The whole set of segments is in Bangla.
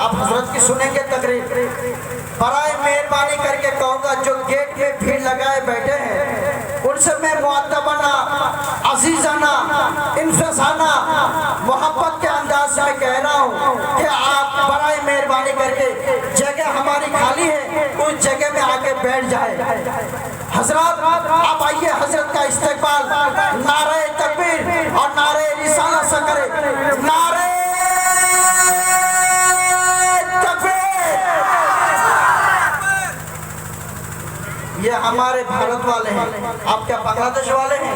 آپ حضرت کی سنیں گے تقریب برائے مہربانی کر کے کہوں گا، جو گیٹ میں بھیڑ لگائے بیٹھے ہیں، ان سے میں معتبنا عزیزانا انفسانہ، محبت کے انداز میں کہہ رہا ہوں کہ آپ برائے مہربانی کر کے جگہ ہماری خالی ہے، اس جگہ میں آکے بیٹھ جائے حضرات آپ آئیے حضرت کا استقبال۔ نعرہ تکبیر اور نعرہ رسالہ سکرے نعرہ یہ ہمارے بھارت والے ہیں۔ آپ کیا بنگلہ والے ہیں؟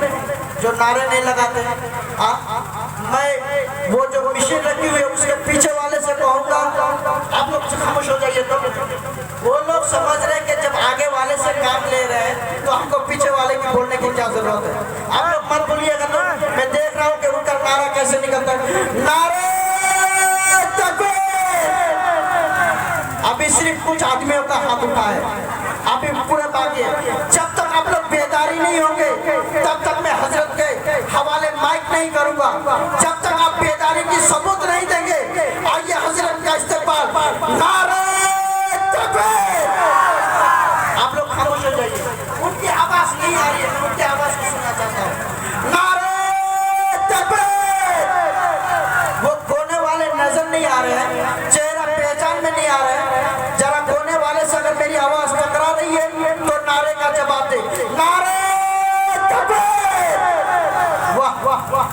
جو نعرے نہیں لگاتے۔ میں وہ جو مشین لگی ہوئی اس کے پیچھے والے سے کہوں گا، آپ لوگ خاموش ہو جائیے تو۔ وہ لوگ سمجھ رہے ہیں کہ جب آگے والے سے کام لے رہے ہیں، تو ہم کو پیچھے والے کی بولنے کی کیا ضرورت ہے؟ آپ لوگ مت بولیے گا نا، میں دیکھ رہا ہوں کہ ان کا نعرہ کیسے نکلتا ہے۔ نعرے ابھی صرف کچھ آدمیوں کا ہاتھ اٹھا ہے۔ ابھی پورے باقی ہے جب تک آپ لوگ بیداری نہیں ہوں گے، تب تک میں حضرت کے حوالے مائک نہیں کروں گا۔ جب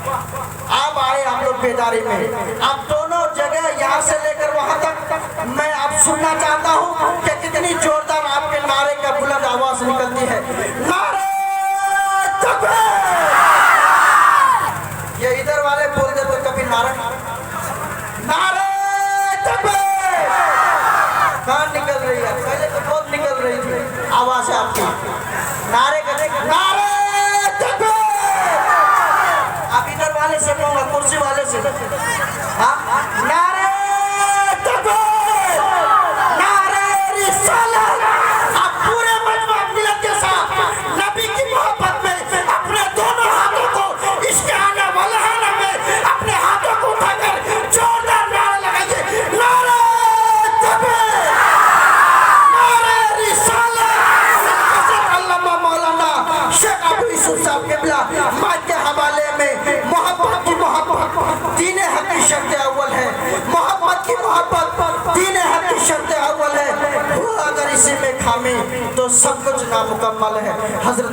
آپ آئے ہم لوگ بیداری میں۔ آپ دونوں جگہ یہاں سے لے کر وہاں تک میں آپ سننا چاہتا ہوں کہ کتنی جوڑ Здравствуйте.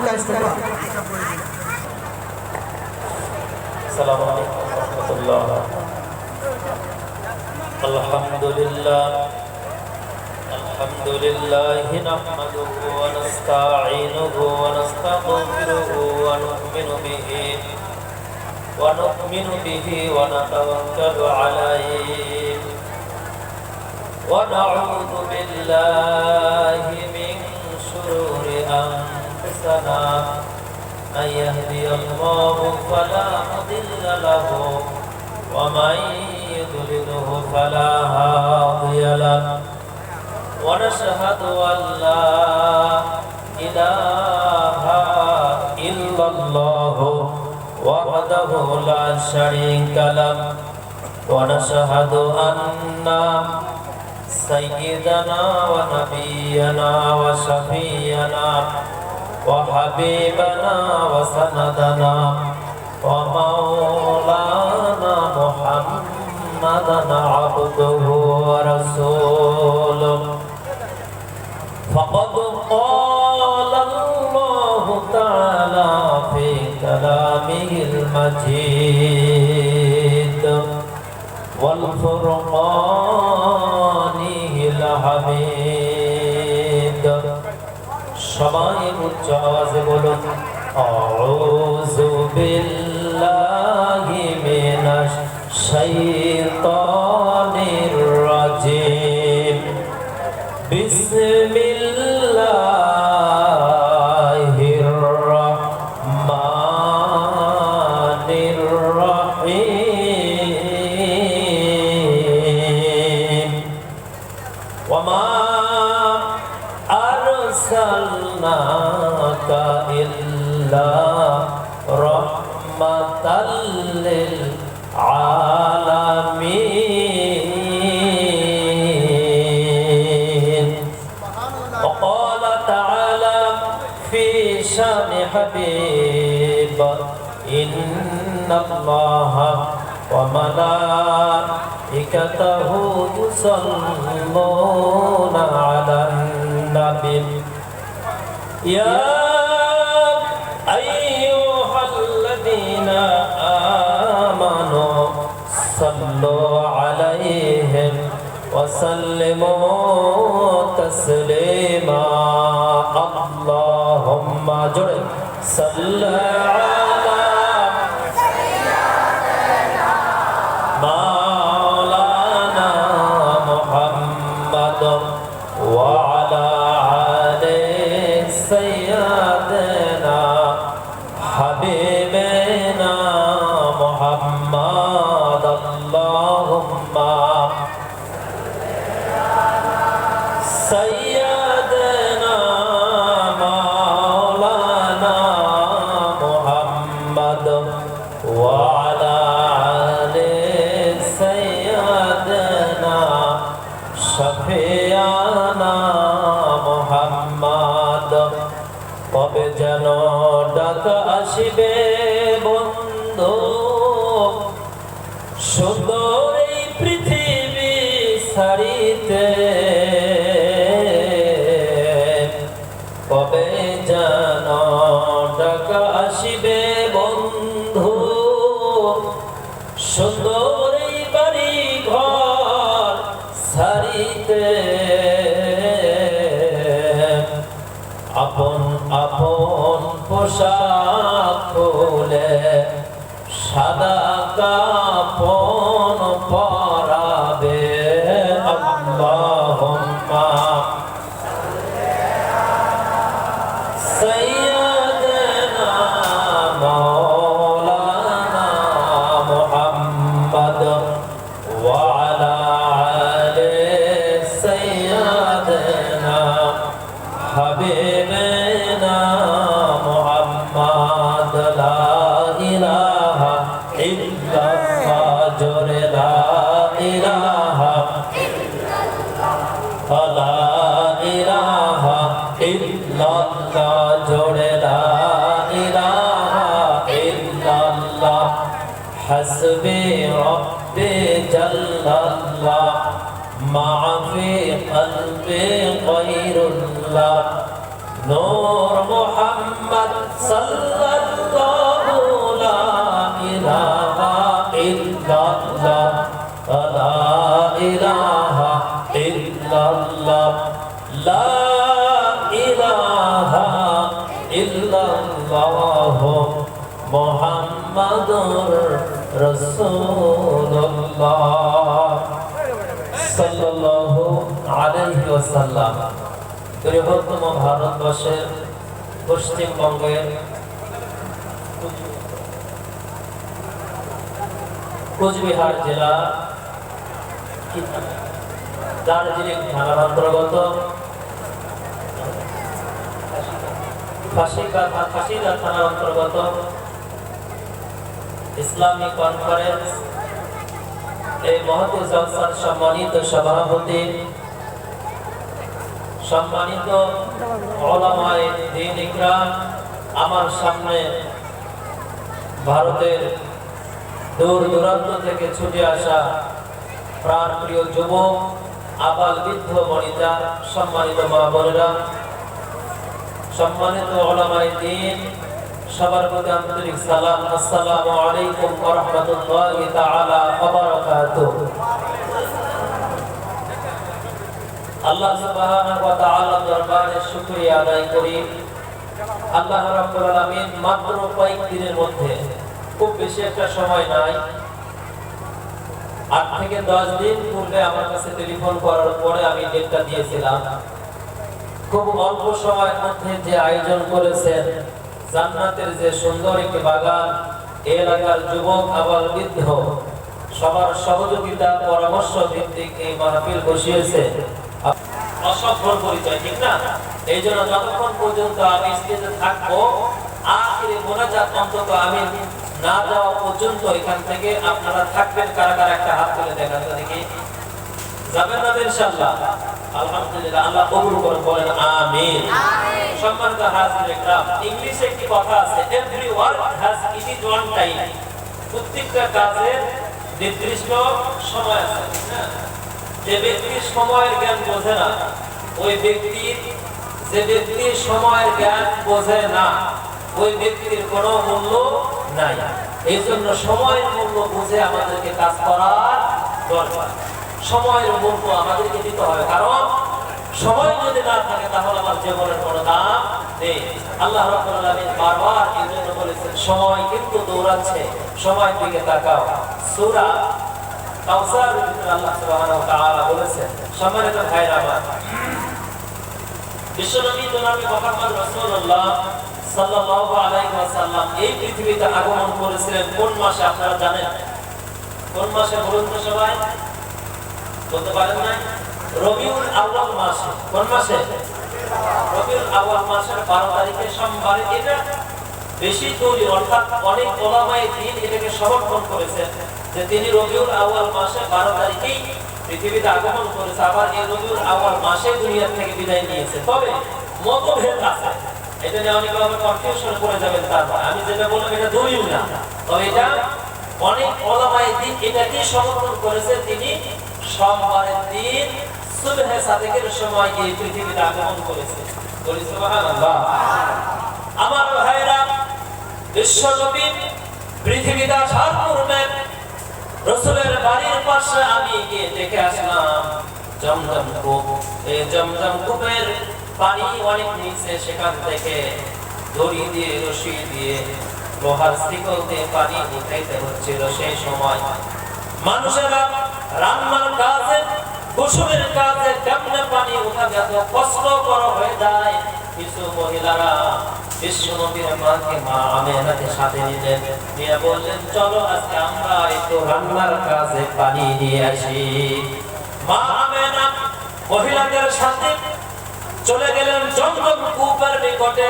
السلام عليكم ورحمة الله الحمد لله الحمد لله نحمده ونستعينه ونستغفره ونؤمن به ونؤمن به ونتوكل عليه. ونعوذ بالله لنا من يهدي الله فلا مضل له ومن يضلله فلا هادي له ونشهد أن لا إله إلا الله وحده لا شريك له ونشهد أن سيدنا ونبينا وشفينا وحبيبنا وسندنا ومولانا محمدا عبده ورسوله فقد قال الله تعالى في كلامه المجيد والفرقانه الحميد সবাই উচ্চ আওয়াজে বলুন আউযু বিল্লাহি মিনাশ رحمة للعالمين وقال تعالى في شان حبيب إن الله وملائكته يصلون على النبي يا الذين آمنوا صلوا عليهم وسلموا تسليما اللهم جل صل على وعلى آل سيدنا شفيعنا محمد কবে যেন ডাক আসিবে বন্ধু সুন্দর সারিতে আপন আপন পোশাক খুলে সাদা কাপন পরাবে আল্লাহুম্মা لا إله إلا illallah la ilaha illallah muhammadur rasulullah সাল্লাল্লাহু আলাইহি বৃহত্তম ভারতবর্ষের পশ্চিমবঙ্গের কোচবিহার জেলা দার্জিলিং থানার অন্তর্গত থানার অন্তর্গত ইসলামিক কনফারেন্স। এই জলসার সম্মানিত সভাপতি, সম্মানিত আমার সামনে ভারতের দূর দূরান্ত থেকে ছুটে আসা প্রাণ প্রিয় যুবক আবাল বৃদ্ধ বনিতা, সম্মানিত মা বোনেরা, সম্মানিত ওলামায়ে দ্বীন সবার প্রতি আন্তরিক সালাম। আসসালামু আলাইকুম ওয়া তাআলা ওয়া আল্লাহ সুবহানাহু ওয়া দরবারে শুকরিয়া আদায় করি। আল্লাহ রাব্বুল আলামিন মাত্র কয়েক দিনের মধ্যে, খুব বেশি একটা সময় নাই আট থেকে দশ দিন পূর্বে আমার কাছে টেলিফোন করার পরে আমি ডেটটা দিয়েছিলাম। খুব অল্প সময়ের মধ্যে যে আয়োজন করেছেন, জান্নাতের যে সুন্দর একটি বাগান এলাকার যুবক আবার বৃদ্ধ, সবার সহযোগিতা, পরামর্শ ভিত্তিক এই মাহফিল বসিয়েছে। অসফল পরিচয়, ঠিক না? এই জন্য যতক্ষণ পর্যন্ত আমি স্টেজে থাকব, আখিরে মোনাজাত অন্তত আমি না যাওয়া পর্যন্ত এখান থেকে আপনারা থাকবেন কারা কারা একটা হাত তুলে দেখান দেখি। যাবেন না ইনশাআল্লাহ। আলহামদুলিল্লাহ আল্লাহ কবুল করে বলেন আমিন। সম্মানিত হাজির একরাম ইংলিশে একটি কথা আছে every work has it is one time প্রত্যেকটা কাজের নির্দিষ্ট সময় আছে যে ব্যক্তি সময়ের জ্ঞান বোঝে না ওই ব্যক্তির যে ব্যক্তি সময়ের জ্ঞান বোঝে না ওই ব্যক্তির কোনো মূল্য নাই। এই জন্য সময়ের মূল্য বুঝে আমাদেরকে কাজ করার দরকার। সময়ের মূল্য আমাদেরকে দিতে হবে, কারণ সময় যদি না থাকে, তাহলে আমার জীবনের কোনো দাম নেই। আল্লাহ রাব্বুল বারবার এই জন্য বলেছেন, সময় কিন্তু দৌড়াচ্ছে, সময়ের দিকে তাকাও। সূরা কাউসার আল্লাহ সুবহানাহু বলেছেন, সম্মানিত ভাইরা আমার, বিশ্বনবী জনাবি মুহাম্মদ রাসূলুল্লাহ কোন মাসে রবিউল মাসে। কোন মাসে? রবিউল আউয়াল মাসের 12 তারিখে সমর্থন করেছেন যে তিনি রবিউল মাসে 12 তারিখেই পৃথিবীতে আগমন করেছে। আবার এই রবিউল আউয়াল মাসে দুনিয়া থেকে বিদায় নিয়েছে। তবে মতভেদ আছে। এটা নিয়ে অনেকে আবার কনফিউশন করে যাবেন তারপর। আমি যেটা বললাম, এটা দলিল না। তবে এটা অনেক ওলামায়ে দিন এটাকেই সমর্থন করেছে? তিনি সোমবারের দিন সুবহে সাদেকের সময় গিয়ে পৃথিবীতে আগমন করেছে। বলি সুবহানাল্লাহ। আমার ভাইরা বিশ্বনবী পৃথিবীতে আসার পূর্বে রসুলের বাড়ির পাশে আমি গিয়ে দেখে আসলাম, জমজম কূপ। এই জমজম কূপের পানি অনেক নিচে, সেখান থেকে দড়ি দিয়ে, রশি দিয়ে লোহার শিকল দিয়ে পানি উঠাইতে হচ্ছিল সেই সময়। মানুষেরা রান্নার কাজে গোসলের কাজে কেমনে পানি উঠাবে এত কষ্ট হয়ে যায়। কিছু মহিলারা মাকে, মা আমেনাকে সাথে নিলেন, নিয়ে বললেন, চলো আজকে আমরা একটু রান্নার কাজে পানি নিয়ে আসি। মা আমেনা মহিলাদের সাথে চলে গেলেন জমজম কূপের নিকটে।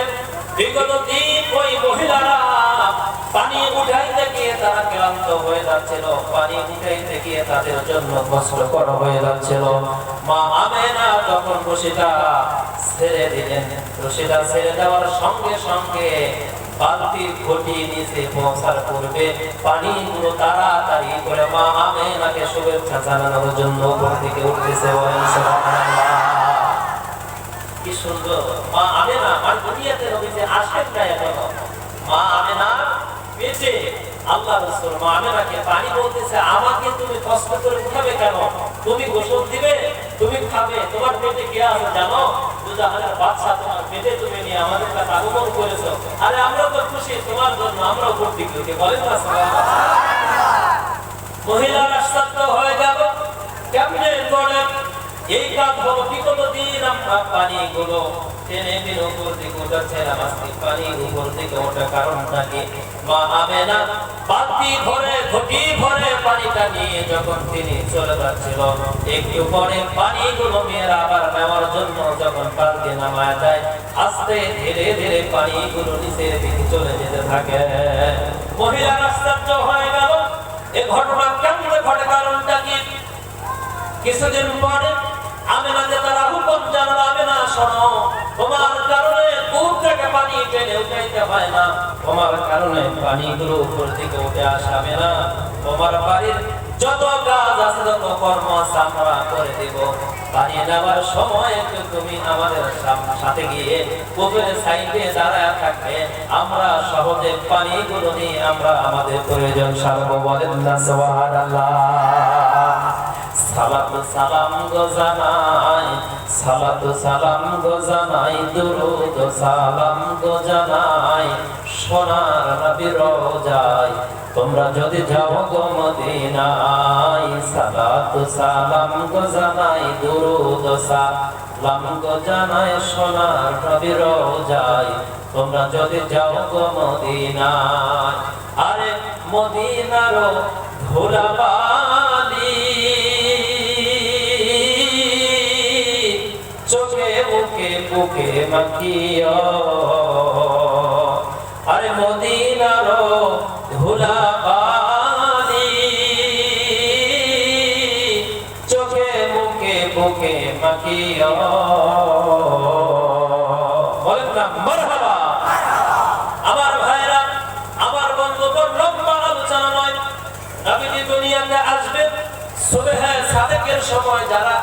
বিগত দিন ওই মহিলারা পানি উঠাইতে গিয়ে তারা ক্লান্ত হয়ে যাচ্ছিল। পানি উঠাইতে গিয়ে তাদের জন্য কষ্টকর হয়ে যাচ্ছিল। মা আমেনা যখন রশিটা ছেড়ে দিলেন, রশিটা ছেড়ে দেওয়ার সঙ্গে সঙ্গে বালতি ঘটি নিচে পৌঁছার পূর্বে পানিগুলো তাড়াতাড়ি করে মা আমেনাকে শুভেচ্ছা জানানোর জন্য উপর দিকে উঠতেছে। কি সুন্দর? মা আমেনা আর দুনিয়াতে নবীতে আসেন না এখনও। মা আমেনা পেটে আল্লাহ রাসূল, মা আমেনাকে পানি বলতেছে, আমাকে তুমি কষ্ট করে উঠাবে কেন? তুমি গোসল দিবে? তুমি খাবে? তোমার পেটে কে আছে জানো? দুজাহানের বাদশা তোমার পেটে তুমি নিয়ে আমাদের কাছে আগমন করেছ। আরে আমরা তো খুশি, তোমার জন্য আমরাও করতে গিয়ে বলেন না? মহিলারা শান্ত হয়ে গেল কেমনে করে এই কাজ হলো বিগত আমরা পানিগুলো টেনে টেনে উপর দিকে উঠাচ্ছিলাম আজকে পানি উপর দিকে ওঠা কারণটা কি মা আমেনা বালতি ভরে, ঘটি ভরে পানিটা নিয়ে যখন তিনি চলে যাচ্ছিল, একটু পরে পানিগুলো মেয়েরা আবার নেওয়ার জন্য যখন বালতি নামায় দেয় আস্তে ধীরে ধীরে পানিগুলো নিচের দিকে চলে যেতে থাকে। মহিলার আশ্চর্য হয়ে গেল, এ ঘটনা কেমনে ঘটে কারণটা কি? কিছুদিন পরে আমেনাকে তারা হুকুম জানালো আমেনা শোনো। তোমার কারণে কূপ থেকে পানি টেনে উঠাইতে হয় না। তোমার কারণে পানিগুলো উপর উঠে আসবে না। তোমার বাড়ির যত কাজ আছে কর্ম আমরা করে নেওয়ার সময় তুমি আমাদের সাথে গিয়ে কূপের সাইডে দাঁড়ায় থাকবে। আমরা সহজে পানিগুলো নিয়ে আমরা আমাদের প্রয়োজন সারবো বলেন না সালাতু সালাম গো জানাই সালাতু সালাম গো জানাই দুরুদ সালাম গো জানাই সোনার নবীর রোজায়, তোমরা যদি যাও গো মদিনায়, সালাতু সালাম গো জানাই দুরুদ সালাম গো জানাই সোনার নবীর রোজায়, তোমরা যদি যাও গো মদিনায়, আরে মদিনার ধুলাবালি বুকে মাখিও। আরে মদিনার ধুলাবালি, চোখে মুখে বুকে মাখিও। আমার ভাইরা, আমার বন্ধুগণ, লম্বা আলোচনা নয়। নবীজি দুনিয়াতে সময় যারা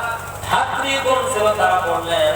ধাত্রীগণ ছিল তারা বললেন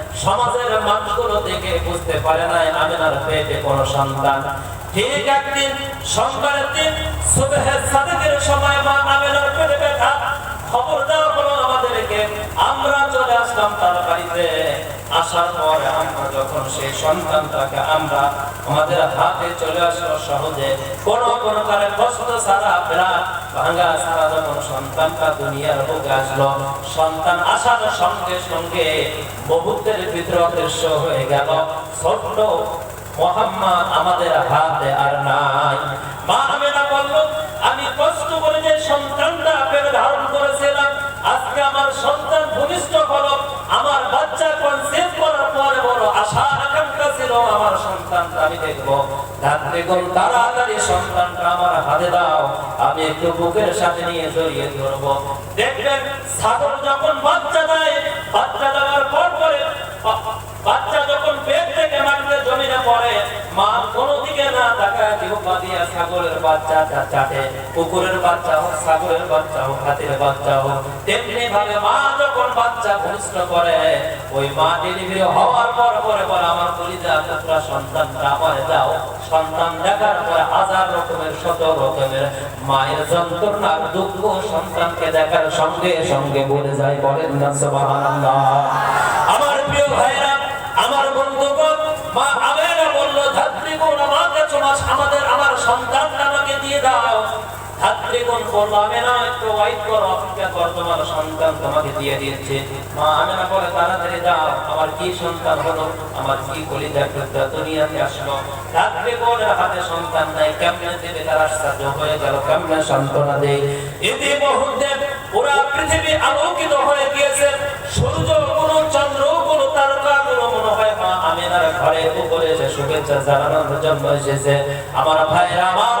সমাজের মানুষগুলো দেখে বুঝতে পারে নাই আমিনার পেটে কোনো সন্তান। ঠিক একদিন সোমবারের দিন সময় মা আমিনার পেটে খবর দেওয়া হলো আমরা চলে আসলাম তার বাড়িতে আসার পরে আমরা যখন সেই সন্তানটাকে আমরা আমাদের হাতে চলে আসলো সহজে, কোন কারে কষ্ট সারা প্রাণ ভাঙা সারা যখন সন্তানটা দুনিয়ার বুকে আসলো, সন্তান আসার সঙ্গে সঙ্গে মুহূর্তের ভিতরে অদৃশ্য হয়ে গেল। ছোট্ট মোহাম্মদ আমাদের হাতে আর নাই। মা বলল, আমি কষ্ট করে যে সন্তানটা পেটে ধারণ আজকে আমার সন্তান ভূমিষ্ঠ হলো, আমার বাচ্চা কনসেভ করার পরে বড় আশা আকাঙ্ক্ষা ছিল, আমার সন্তানটা আমি দেখব। দেওয়ার পর বাচ্চা যখন পেট থেকে মাটিতে জমিনে পড়ে, মা কোনো দিকে না তাকায় ছাগলের বাচ্চা চাটে কুকুরের বাচ্চা হোক ছাগলের বাচ্চা হোক, হাতির বাচ্চা হোক, তেমনি ভাবে মা যখন বাচ্চা ভূমিষ্ঠ করে, ওই মা ডেলিভারি হওয়ার পর পরে পরে আমার কলিজা পুত্রা সন্তানটা আমার দাও। সন্তান দেখার পরে হাজার রকমের, শত রকমের মায়ের যন্ত্রণার দুঃখ সন্তানকে দেখার সঙ্গে সঙ্গে বলে যায়, বলেন না, সুবহানাল্লাহ। আমার প্রিয় ভাইরা আমার বন্ধুগণ, মা আমেনা বলল ধাত্রীগুণ আমাকে তোমার আমাদের, আমার সন্তানটা আমাকে দিয়ে দাও। আমার কি আলোকিত হয়ে গিয়েছে। সূর্য চন্দ্র তারকা মনে হয় মা আমিনার ঘরে উপরে এসে শুভেচ্ছা এসেছে। আমার আমার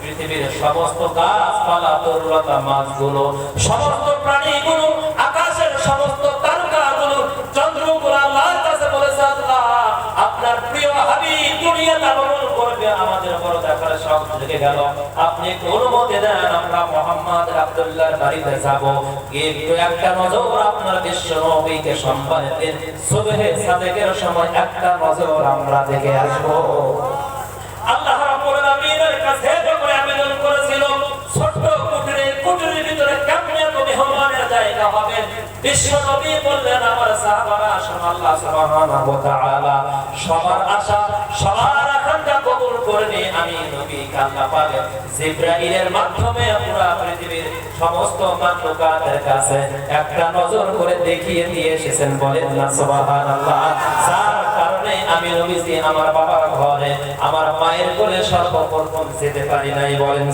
পৃথিবীর সমস্ত গাছপালা, তরুলতা, মাছগুলো, সমস্ত প্রাণীগুলো, আকাশের সমস্ত তারকাগুলো, চন্দ্রগুলো আপনার প্রিয় হাবিব দুনিয়াতে আগমন করবে আমাদের বড় শখ গেল। আপনি কোন মতে দেন, আমরা মোহাম্মদ আব্দুল্লাহর বাড়িতে যাব। কিন্তু একটা নজর আপনার বিশ্ব নবীকে সম্মান দিন। সুবহে সাদেকের সময় একটা নজর আমরা দেখে আসব। আল্লাহ রাব্বুল আলামিনের কাছে যখন আবেদন করেছিল এত একটা নজর করে দেখিয়ে দিয়ে এসেছেন বলেন না, সুবহানাল্লাহ। কারণে আমি নবীজি আমার বাবার ঘরে, আমার মায়ের কোলে সর্বপ্রথম যেতে পারি নাই বলেন